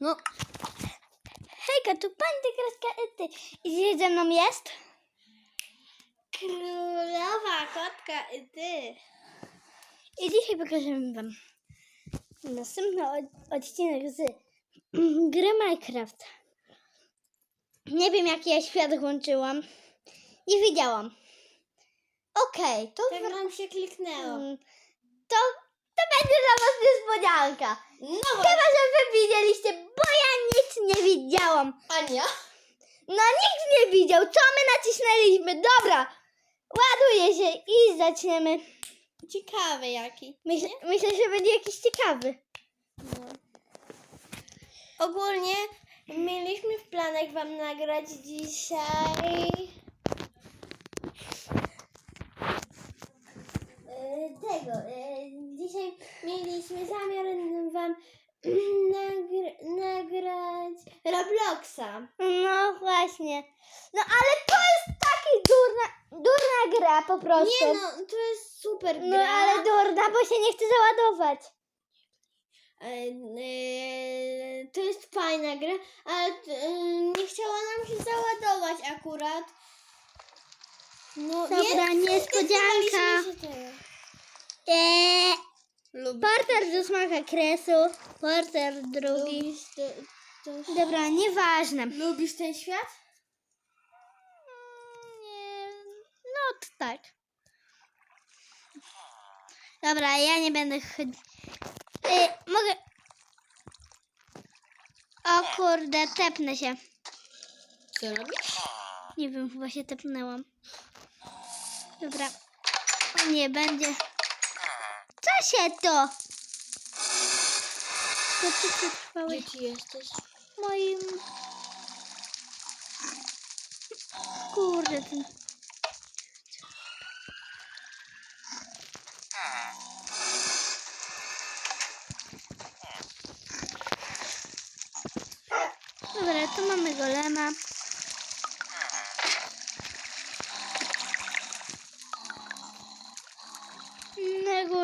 No, Hejka, tu pani Tygryska i ty. I ze mną jest? królowa kotka i ty. I dzisiaj pokażemy wam następny od- odcinek z gry Minecraft. Nie wiem jaki ja świat włączyłam. Nie widziałam. Okej, to, Tak nam się kliknęło. mm, to, to będzie dla was niespodzianka. No Chyba, że wy widzieliście, nic nie widziałam. Ania? No nikt nie widział, co my nacisnęliśmy. Dobra, ładuje się i zaczniemy. Ciekawy jaki. Myślę, myślę że będzie jakiś ciekawy. No. Ogólnie mieliśmy w planach wam nagrać dzisiaj e, tego. e, Dzisiaj mieliśmy zamiar wam nagr nagrać Robloxa. No właśnie. No ale to jest taki durna, durna gra po prostu. Nie no, to jest super gra. No ale durna, bo się nie chce załadować. E, e, to jest fajna gra, ale nie chciała nam się załadować akurat. No, Dobra, niespodzianka. zdecydowaliśmy się tego. Eee, Lubisz, porter do smaka kresu, porter drugi. lubisz, to, to, Dobra, nieważne. lubisz ten świat? Nie, no to tak. Dobra, ja nie będę chodzić. Y, mogę. O kurde, tepnę się. Co robisz? Nie wiem, chyba się tepnęłam. Dobra. Nie, będzie. Co się to? To ty przetrwałeś Gdzie ci jesteś? moim... Kurde, ten... Dobra, tu mamy golema.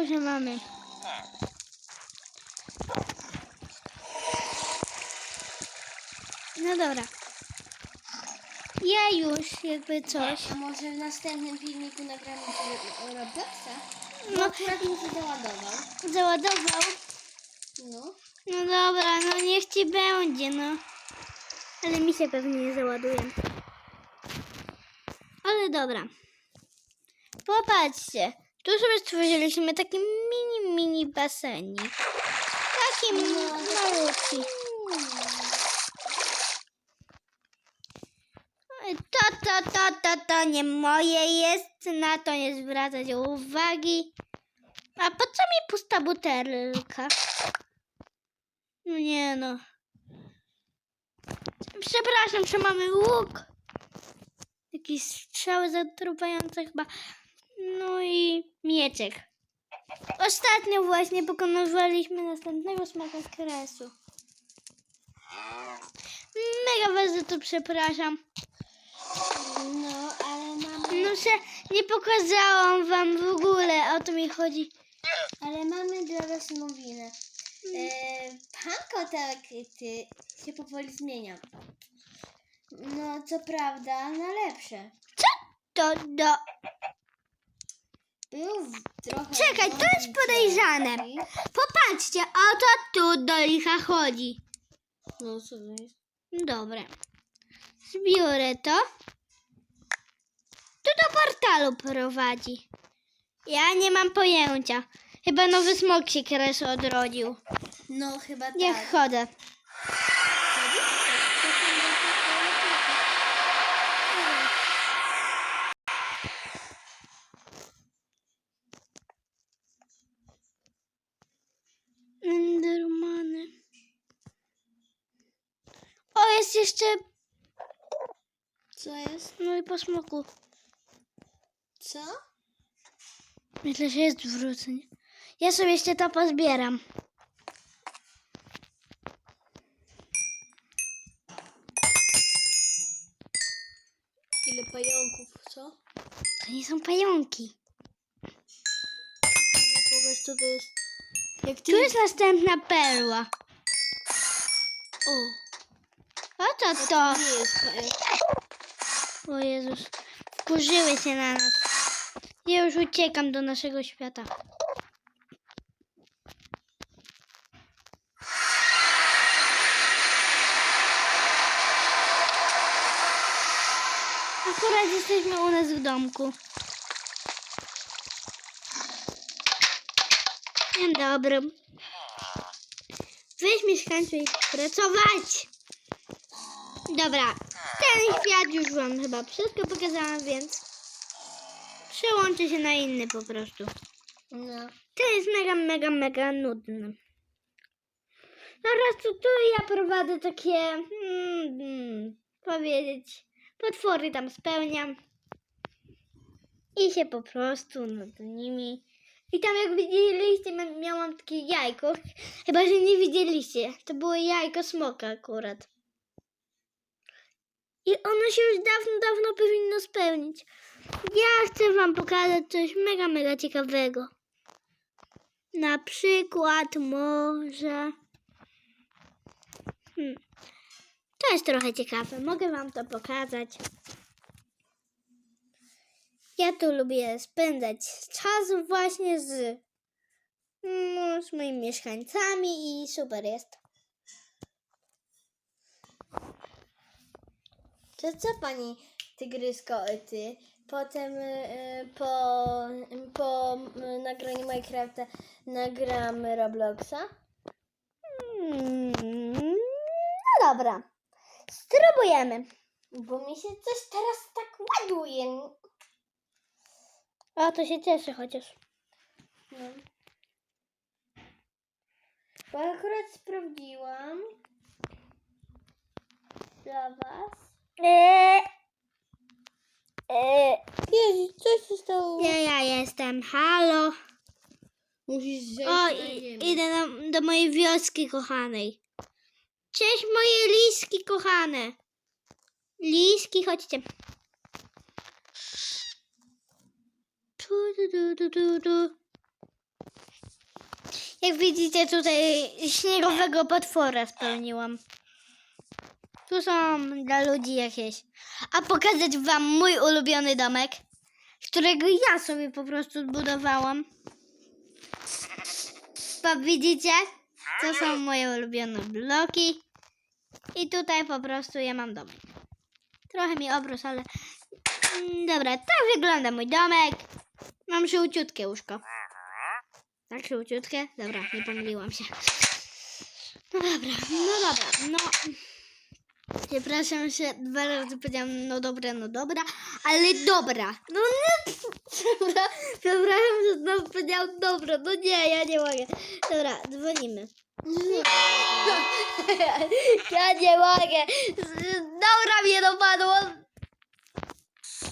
Górze mamy. No dobra. Ja już jakby coś. A może w następnym filmiku nagramy Robloxa? No. No, akurat mi się załadował. Załadował. No. No dobra, no niech ci będzie, no. Ale mi się pewnie nie załaduje. Ale dobra. Popatrzcie. Tu sobie stworzyliśmy taki mini, mini basenik. Taki No. malutki. To, to, to, to, to nie moje jest. Na to nie zwracać uwagi. A po co mi pusta butelka? No nie no. Przepraszam, że mamy łuk. Jakieś strzały zatrupające chyba. No i mieczek. Ostatnio właśnie pokonywaliśmy następnego smaka z kresu. Mega was za to przepraszam. No, ale mamy... No że nie pokazałam wam w ogóle, o to mi chodzi. Ale mamy dla was nowinę. E, pan kotek ty się powoli zmienia. No, co prawda, na lepsze. To do... Był w- trochę... Czekaj, to jest podejrzane. Popatrzcie, o to tu do licha chodzi. No, co to jest? Dobra. Zbiorę to. To do portalu prowadzi. Ja nie mam pojęcia. Chyba nowy smok się kres odrodził. No, chyba tak. Niech chodzę. Endermany. O, jest jeszcze... Co jest? No i po smoku. Co? Myślę, że jest wrócenie. Ja sobie jeszcze to pozbieram. Ile pająków, co? To nie są pająki. Powiedz, co to jest. Jak ty Tu jest następna perła. O. O co to? Nie jest. e, O Jezus. Wkurzyły się na nas. Ja już uciekam do naszego świata. Akurat jesteśmy u nas w domku. Dzień dobry. Weź mieszkańców pracować. Dobra, ten świat już wam chyba wszystko pokazałam, więc przełączę się na inny po prostu. No. Ten jest mega, mega, mega nudny. Teraz tu, tu ja prowadzę takie, hmm, hmm, powiedzieć, potwory tam spełniam. I się po prostu nad nimi. I tam jak widzieliście, mia- miałam takie jajko. Chyba, że nie widzieliście. To było jajko smoka akurat. I ono się już dawno, dawno powinno spełnić. Ja chcę wam pokazać coś mega, mega ciekawego. Na przykład może... Hmm. To jest trochę ciekawe. Mogę wam to pokazać. Ja tu lubię spędzać czas właśnie z, no, z moimi mieszkańcami i super jest. To co pani tygrysko ty? Potem y, po, po y, nagraniu Minecrafta nagramy Robloxa? Hmm, no dobra. Spróbujemy. Bo mi się coś teraz tak ładuje. O, to się cieszę chociaż. No. Bo akurat sprawdziłam dla was. Eee, eee, Jezu, co się stało? gdzie ja jestem? Halo? Musisz zejść O, na i, ziemię. idę do, do mojej wioski kochanej. Cześć moje liski kochane. Liski, chodźcie. Tu, tu, tu, tu, tu, tu. Jak widzicie tutaj śniegowego potwora spełniłam. Tu są dla ludzi jakieś. A pokazać wam mój ulubiony domek, którego ja sobie po prostu zbudowałam. Pa, widzicie? To są moje ulubione bloki. I tutaj po prostu ja mam domek. Trochę mi obrósł, ale... Mm, Dobra, tak wygląda mój domek. Mam żółciutkie łóżko. Tak, żółciutkie? Dobra, nie pomyliłam się. No dobra, no dobra, no... Przepraszam, że dwa razy powiedziałam no dobra, no dobra, ale dobra. No nie, dobra, przepraszam, że znowu powiedziałam dobra, no nie, ja nie mogę. Dobra, dzwonimy. Ja nie mogę. Dobra mnie dopadło.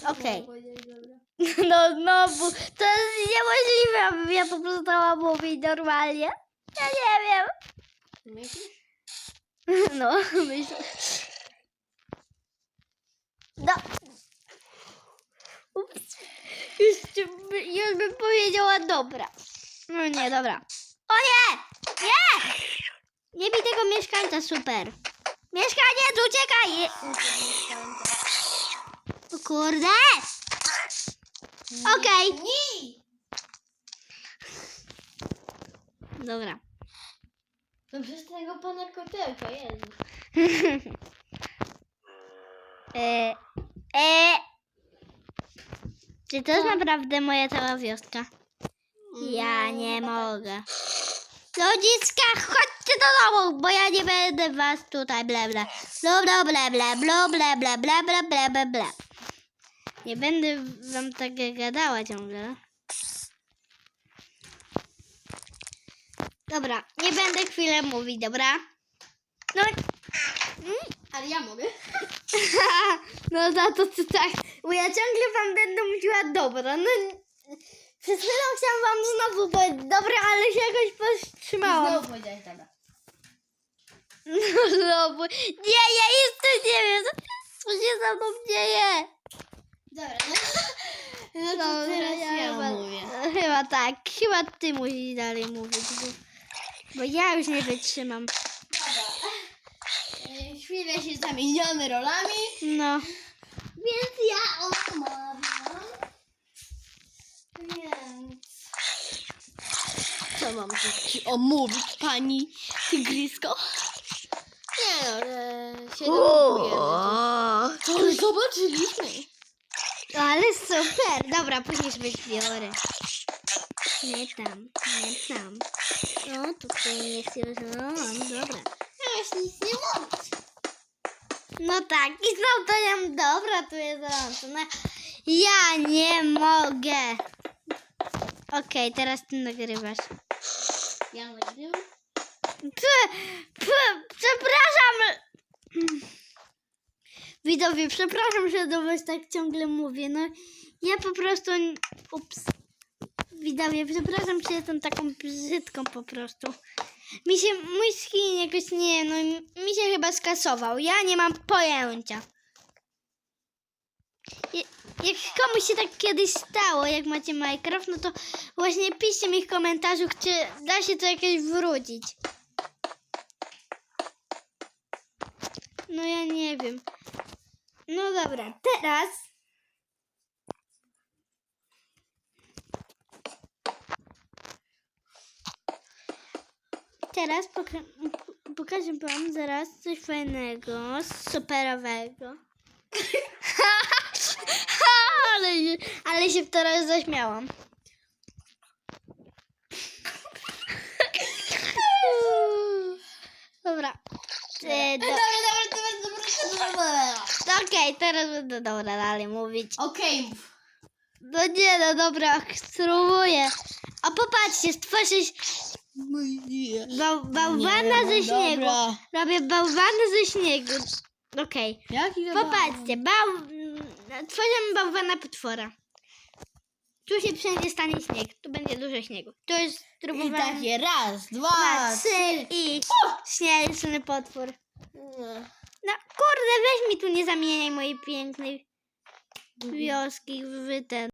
Okej. No znowu, to jest niemożliwe, abym ja po prostu stała mówić normalnie. Ja nie wiem. No, myślę. No. Ups. Już, już bym powiedziała dobra. No nie, dobra. O nie! Nie! Nie bij tego mieszkańca, super. Mieszkaniec, uciekaj! O kurde! Okej. Nie! Dobra. To przez tego pana kotełka, Jezu. E, e. Czy to jest naprawdę moja cała wioska? Ja nie mogę. Ludziska, chodźcie do domu, bo ja nie będę was tutaj ble ble. Bla bla bla bla bla bla bla bla bla bla bla bla. Nie będę wam tak gadała ciągle. Dobra, nie będę chwilę mówić, dobra? No, Ale ja mogę. no za to co tak, bo ja ciągle wam będę mówiła dobra, no przez chwilę chciałam wam znowu powiedzieć dobra, ale się jakoś powstrzymałam. Znowu powiedziałeś dobra. No znowu, nie, ja jeszcze nie wiem, co, się ze mną dzieje. Dobra, no. No to Dobra, teraz ja, chyba, mówię. Chyba tak, chyba ty musisz dalej mówić, bo, bo ja już nie wytrzymam. Pojawia się zamieniamy rolami, No. więc ja omawiam. Więc... Co mam tu ci omówić, pani tygrysko? Nie no, że się dowiadujemy. Co zobaczyliśmy? Ale super. Dobra, później sobie zbiorę. Nie tam, nie tam. No, tutaj nie chcę. No, dobra. Już nic nie mówić. No tak, i znowu to ja dobra, tu jest rączone. Ja nie mogę. Okej, teraz ty nagrywasz. Ja nagrywam. Prze, prze, przepraszam. Widzowie, przepraszam, że do was tak ciągle mówię. No, ja po prostu... Ups. Widzowie, przepraszam, że jestem taką brzydką po prostu. Mi się, mój skin jakoś nie, no mi się chyba skasował. Ja nie mam pojęcia. Jak komuś się tak kiedyś stało, jak macie Minecraft, no to właśnie piszcie mi w komentarzu, czy da się to jakieś wrócić. No ja nie wiem. No dobra, teraz. Teraz poka pokażę wam zaraz coś fajnego, superowego. ale, się- ale się teraz zaśmiałam. Dobra. E, do... Dobra, dobra, dobra, dobra, dobra. Okej, teraz będę dobra dalej mówić. Okej, mów. No nie, no dobra, spróbuję. A popatrzcie, stworzę bał, bałwana ze śniegu. Dobra. Robię bałwany ze śniegu. Okej. Jaki Popatrzcie, bał... tworzymy bałwana potwora. Tu się wszędzie stanie śnieg. Tu będzie dużo śniegu. Tu jest I takie raz, dwa, Dwa, trzy i śnieżny potwór. No kurde, weź mi tu nie zamieniaj mojej pięknej wioski w ten.